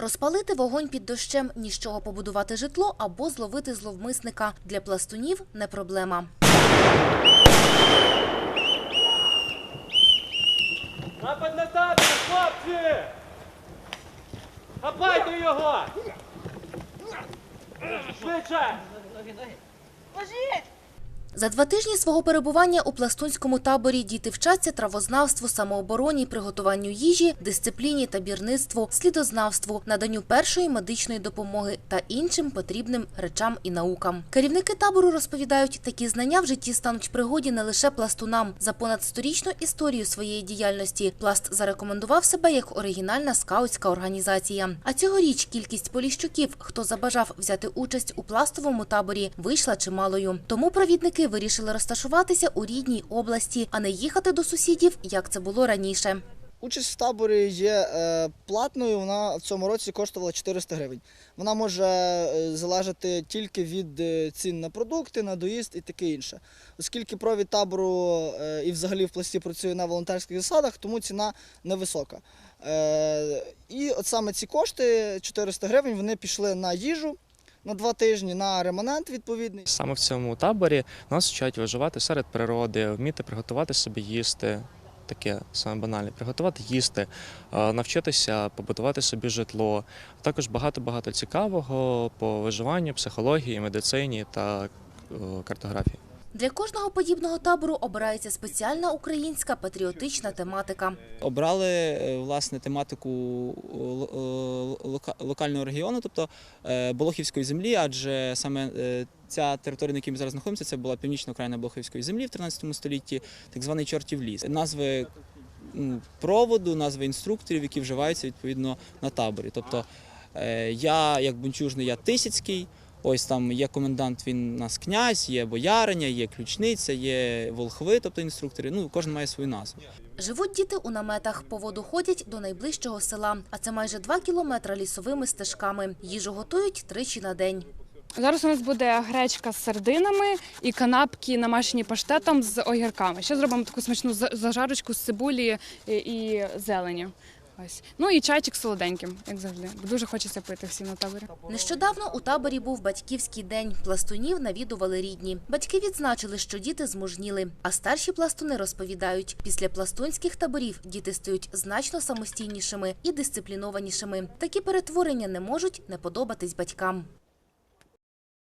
Розпалити вогонь під дощем, ні з чого побудувати житло або зловити зловмисника. Для пластунів не проблема. Напад на табір, хлопці! Хапайте його! Швидше! За два тижні свого перебування у пластунському таборі діти вчаться травознавству, самообороні, приготуванню їжі, дисципліні, табірництву, слідознавству, наданню першої медичної допомоги та іншим потрібним речам і наукам. Керівники табору розповідають, такі знання в житті стануть пригоді не лише пластунам. За понад сторічну історію своєї діяльності пласт зарекомендував себе як оригінальна скаутська організація. А цьогоріч кількість поліщуків, хто забажав взяти участь у пластовому таборі, вийшла чималою. Тому провідники вирішили розташуватися у рідній області, а не їхати до сусідів, як це було раніше. Участь в таборі є е, платною. Вона в цьому році коштувала 400 гривень. Вона може е, залежати тільки від е, цін на продукти, на доїзд і таке інше. Оскільки провід табору і взагалі в пласті працює на волонтерських засадах, тому ціна невисока. І от саме ці кошти 400 гривень вони пішли на їжу на два тижні, на реманент відповідний. Саме в цьому таборі нас вчать виживати серед природи, вміти приготувати собі їсти. Таке саме банальне приготувати їсти, навчитися побудувати собі житло. Також багато-багато цікавого по виживанню, психології, медицині та картографії. Для кожного подібного табору обирається спеціальна українська патріотична тематика. Обрали е, власне тематику е, лока- локального регіону, тобто е, Болохівської землі, адже саме е, ця територія, на якій ми зараз знаходимося, це була північна окраїна Болохівської землі в 13 столітті, так званий чортів ліс. Назви проводу, назви інструкторів, які вживаються відповідно на таборі. Тобто е, я, як бунчужний, я Тисяцький. Ось там є комендант, він у нас князь, є бояриня, є ключниця, є волхви, тобто інструктори. Ну, кожен має свою назву. Живуть діти у наметах, по воду ходять до найближчого села, а це майже два кілометри лісовими стежками. Їжу готують тричі на день. Зараз у нас буде гречка з сардинами і канапки намашені паштетом з огірками. Ще зробимо таку смачну зажарочку з цибулі і- і зелені. Ось. Ну і чайчик солоденьким, як завжди. Дуже хочеться пити всім на таборі. Нещодавно у таборі був батьківський день. Пластунів навідували рідні. Батьки відзначили, що діти змужніли. А старші пластуни розповідають, після пластунських таборів діти стають значно самостійнішими і дисциплінованішими. Такі перетворення не можуть не подобатись батькам.